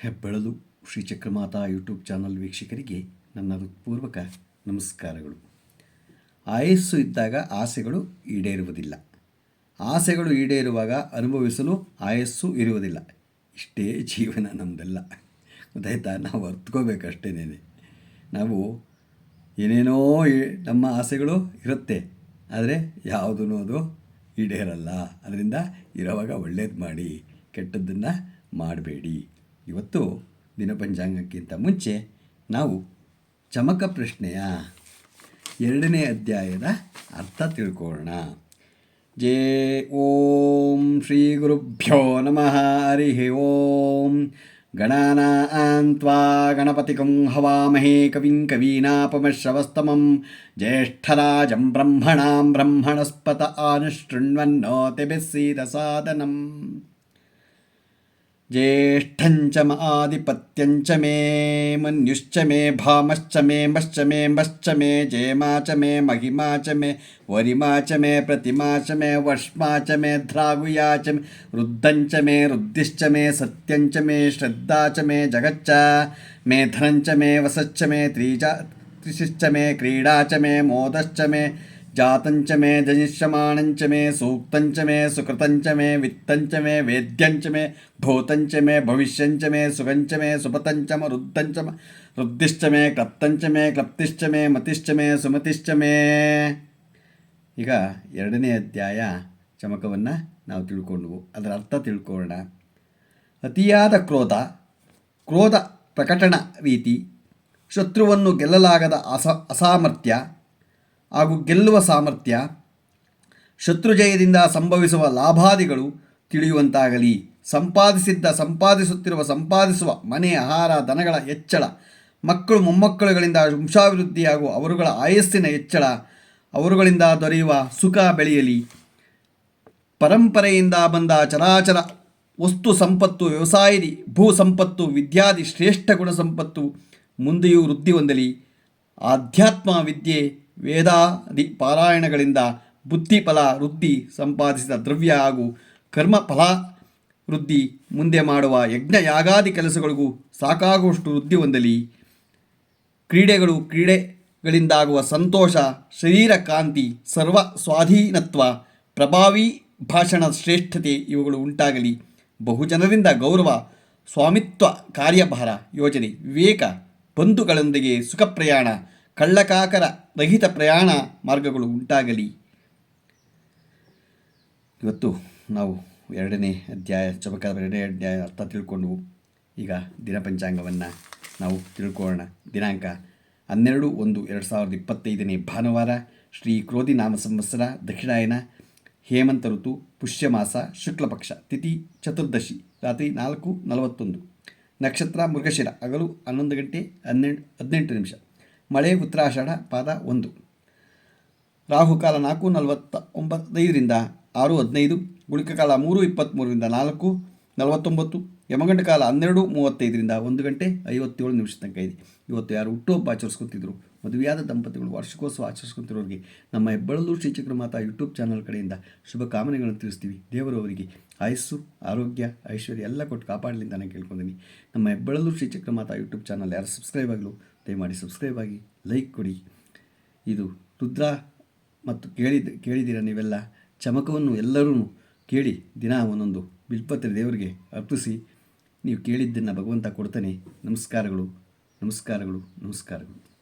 ಹೆಬ್ಬೆಳಲು Shri Chakramata YouTube channel ವೀಕ್ಷಕರಿಗೆ ನನ್ನ ಹೃತ್ಪೂರ್ವಕ ನಮಸ್ಕಾರಗಳು. ಆಯಸ್ಸು ಇದ್ದಾಗ ಆಸೆಗಳು ಈಡೇರುವುದಿಲ್ಲ. ಆಸೆಗಳು ಈಡೇರುವಾಗ ಅನುಭವಿಸಲು ಆಯಸ್ಸು ಇರುವುದಿಲ್ಲ. ಇಷ್ಟೇ ಜೀವನ ನಮ್ಮದೆಲ್ಲ ಗೊತ್ತಾಯ್ತಾ ನಾವು ಅರ್ತ್ಕೋಬೇಕಷ್ಟೇನೇನೆ ನಾವು ಏನೇನೋ ನಮ್ಮ ಆಸೆಗಳು ಇರುತ್ತೆ. ಆದರೆ ಯಾವುದೂ ಅದು ಈಡೇರಲ್ಲ. ಅದರಿಂದ ಇರೋವಾಗ ಒಳ್ಳೇದು ಮಾಡಿ, ಕೆಟ್ಟದ್ದನ್ನು ಮಾಡಬೇಡಿ. ಇವತ್ತು ದಿನಪಂಚಾಂಗಕ್ಕಿಂತ ಮುಂಚೆ ನಾವು ಚಮಕ ಪ್ರಶ್ನೆಯ ಎರಡನೇ ಅಧ್ಯಾಯದ ಅರ್ಥ ತಿಳ್ಕೊಳ್ಳೋಣ ಜೇ ಓಂ ಶ್ರೀ ಗುರುಭ್ಯೋ ನಮಃ ಹರಿ ಓಂ ಗಣಾನಾನ್ತ್ವಾ ಗಣಪತಿಕಂ ಹವಾಮಹೇ ಕವಿಂ ಕವೀನಾಪಮಶ್ರವಸ್ತಮಂ ಜ್ಯೇಷ್ಠರಾಜಂ ಬ್ರಹ್ಮಣಾಂ ಬ್ರಹ್ಮಣಸ್ಪತ ಆನುಶೃಣ್ವನ್ನೋತಿಭಿः सीदसादनम् ज्येष्ठञ्च म आधिपत्यञ्च मे मन्युश्च मे भामश्च मे मश्च मे मश्च मे जयमा च मे महिमा च मे वरिमा च मे प्रतिमा च मे वर्ष्मा च मे ध्रागुया च मे रुद्धञ्च मे रुद्धिश्च मे सत्यञ्च मे श्रद्धा च मे जगच्च मे धनञ्च मे वसश्च मे त्रिजा त्रिशिश्च मे क्रीडा च मे मोदश्च मे ಜಾತಂಚ ಮೇ ಜನಿಷ್ಯಮಾಣಂಚ ಮೇ ಸೂಕ್ತಂಚ ಮೇ ಸುಕೃತಂಚ ಮೇ ವಿತ್ತಂಚ ಮೇ ವೇದ್ಯಂಚ ಮೇ ಭೂತಂಚ ಮೇ ಭವಿಷ್ಯಂಚ ಮೇ ಸುಗಂಚ ಮೇ ಸುಪತಂಚ ಮ ರುದ್ಧಂಚ ಮ ರುದ್ಧಿಶ್ಚ ಮೇ ಕ್ಲಪ್ತಂಚ ಮೇ ಕ್ಲಪ್ತಿಶ್ಚ ಮೇ ಮತಿಶ್ಚ ಮೇ ಸುಮತಿಶ್ಚ ಮೇ ಈಗ ಎರಡನೇ ಅಧ್ಯಾಯ ಚಮಕವನ್ನು ನಾವು ತಿಳ್ಕೊಂಡು ಅದರ ಅರ್ಥ ತಿಳ್ಕೊಳ್ಳೋಣ. ಅತಿಯಾದ ಕ್ರೋಧ ಕ್ರೋಧ ಪ್ರಕಟಣ ರೀತಿ, ಶತ್ರುವನ್ನು ಗೆಲ್ಲಲಾಗದ ಅಸ ಅಸಾಮರ್ಥ್ಯ ಹಾಗೂ ಗೆಲ್ಲುವ ಸಾಮರ್ಥ್ಯ, ಶತ್ರುಜಯದಿಂದ ಸಂಭವಿಸುವ ಲಾಭಾದಿಗಳು ತಿಳಿಯುವಂತಾಗಲಿ. ಸಂಪಾದಿಸಿದ್ದ, ಸಂಪಾದಿಸುತ್ತಿರುವ, ಸಂಪಾದಿಸುವ ಮನೆ, ಆಹಾರ, ದನಗಳ ಹೆಚ್ಚಳ, ಮಕ್ಕಳು, ಮೊಮ್ಮಕ್ಕಳುಗಳಿಂದ ವಂಶಾಭಿವೃದ್ಧಿ ಹಾಗೂ ಅವರುಗಳ ಆಯಸ್ಸಿನ ಹೆಚ್ಚಳ, ಅವರುಗಳಿಂದ ದೊರೆಯುವ ಸುಖ ಬೆಳೆಯಲಿ. ಪರಂಪರೆಯಿಂದ ಬಂದ ಚರಾಚರ ವಸ್ತು ಸಂಪತ್ತು, ವ್ಯವಸಾಯದಿ, ಭೂ ಸಂಪತ್ತು, ವಿದ್ಯಾದಿ ಶ್ರೇಷ್ಠ ಗುಣ ಸಂಪತ್ತು ಮುಂದೆಯೂ ವೃದ್ಧಿ ಹೊಂದಲಿ. ಆಧ್ಯಾತ್ಮ ವಿದ್ಯೆ ವೇದಾದಿ ಪಾರಾಯಣಗಳಿಂದ ಬುದ್ಧಿಫಲ ವೃದ್ಧಿ ಸಂಪಾದಿಸಿದ ದ್ರವ್ಯ ಹಾಗೂ ಕರ್ಮ ಫಲ ವೃದ್ಧಿ ಮುಂದೆ ಮಾಡುವ ಯಜ್ಞ ಯಾಗಾದಿ ಕೆಲಸಗಳಿಗೂ ಸಾಕಾಗುವಷ್ಟು ವೃದ್ಧಿ ಹೊಂದಲಿ. ಕ್ರೀಡೆಗಳು ಕ್ರೀಡೆಗಳಿಂದಾಗುವ ಸಂತೋಷ, ಶರೀರ ಕಾಂತಿ ಸರ್ವ ಸ್ವಾಧೀನತ್ವ, ಪ್ರಭಾವಿ ಭಾಷಣ ಶ್ರೇಷ್ಠತೆ ಇವುಗಳು ಉಂಟಾಗಲಿ. ಬಹುಜನರಿಂದ ಗೌರವ, ಸ್ವಾಮಿತ್ವ ಕಾರ್ಯಭಾರ ಯೋಜನೆ, ವಿವೇಕ, ಬಂಧುಗಳೊಂದಿಗೆ ಸುಖ ಪ್ರಯಾಣ ಕಳ್ಳಕಾಕರ ರಹಿತ ಪ್ರಯಾಣ ಮಾರ್ಗಗಳು ಉಂಟಾಗಲಿ. ಇವತ್ತು ನಾವು ಎರಡನೇ ಅಧ್ಯಾಯ ಚಬಕದ ಎರಡನೇ ಅಧ್ಯಾಯ ಅರ್ಥ ತಿಳ್ಕೊಂಡು ಈಗ ದಿನಪಂಚಾಂಗವನ್ನು ನಾವು ತಿಳ್ಕೊಳ್ಳೋಣ. ದಿನಾಂಕ ಹನ್ನೆರಡು ಒಂದು ಎರಡು ಸಾವಿರದ ಇಪ್ಪತ್ತೈದನೇ ಭಾನುವಾರ, ಶ್ರೀ ಕ್ರೋಧಿ ನಾಮ ಸಂವತ್ಸರ, ದಕ್ಷಿಣಾಯನ, ಹೇಮಂತ ಋತು, ಪುಷ್ಯಮಾಸ, ಶುಕ್ಲಪಕ್ಷ, ತಿಥಿ ಚತುರ್ದಶಿ, ರಾತ್ರಿ ನಾಲ್ಕು ನಲವತ್ತೊಂದು. ನಕ್ಷತ್ರ ಮೃಗಶಿರ, ಹಗಲು ಹನ್ನೊಂದು ಗಂಟೆ ಹನ್ನೆಂಟು ಹದಿನೆಂಟು ನಿಮಿಷ. ಮಳೆ ಉತ್ತರಾಷಾಢ ಪಾದ ಒಂದು. ರಾಹುಕಾಲ ನಾಲ್ಕು ನಲವತ್ತ ಒಂಬತ್ತೈದರಿಂದ ಆರು, ಹದಿನೈದು ಗುಳಿಕಕಾಲ ಮೂರು ಇಪ್ಪತ್ತ್ಮೂರರಿಂದ ನಾಲ್ಕು, ನಲವತ್ತೊಂಬತ್ತು, ಯಮಗಂಡ ಕಾಲ ಹನ್ನೆರಡು, ಮೂವತ್ತೈದರಿಂದ ಒಂದು ಗಂಟೆ, ಐವತ್ತೇಳು ನಿಮಿಷ ತನಕ ಇದೆ. ಇವತ್ತು ಯಾರು ಹುಟ್ಟುಹಬ್ಬ ಆಚರಿಸ್ಕೊತಿದ್ರು, ಮದುವೆಯಾದ ದಂಪತಿಗಳು ವಾರ್ಷಿಕೋತ್ಸವ ಆಚರಿಸ್ಕೊತಿರೋರಿಗೆ, ನಮ್ಮ ಹೆಬ್ಬಳಲು ಶ್ರೀ ಚಕ್ರಮಾತಾ ಯೂಟ್ಯೂಬ್ ಚಾನಲ್ ಕಡೆಯಿಂದ ಶುಭ ಕಾಮನೆಗಳನ್ನು ತಿಳಿಸ್ತೀವಿ. ದೇವರು ಅವರಿಗೆ ಆಯಸ್ಸು, ಆರೋಗ್ಯ, ಐಶ್ವರ್ಯ ಎಲ್ಲ ಕೊಟ್ಟು ಕಾಪಾಡಲಿ ಅಂತ ನಾನು ಕೇಳ್ಕೊಂಡಿದ್ದೀನಿ. ನಮ್ಮ ಹೆಬ್ಬಳಲು ಶ್ರೀ ಮಾತಾ ಯೂಟ್ಯೂಬ್ ಚಾನಲ್ ಯಾರು ಸಬ್ಸ್ಕ್ರೈಬ್ ಆಗಲು ದಯಮಾಡಿ ಸಬ್ಸ್ಕ್ರೈಬ್ ಆಗಿ ಲೈಕ್ ಕೊಡಿ. ಇದು ರುದ್ರ ಮತ್ತು ಕೇಳಿದ ಕೇಳಿದ್ದೀರ ನೀವೆಲ್ಲ? ಚಮಕವನ್ನು ಎಲ್ಲರೂ ಕೇಳಿ ದಿನ ಒಂದೊಂದು ಬಿಲ್ಪತ್ರೆ ದೇವರಿಗೆ ಅರ್ಪಿಸಿ ನೀವು ಕೇಳಿದ್ದನ್ನು ಭಗವಂತ ಕೊಡ್ತಾನೆ. ನಮಸ್ಕಾರಗಳು ನಮಸ್ಕಾರಗಳು ನಮಸ್ಕಾರಗಳು.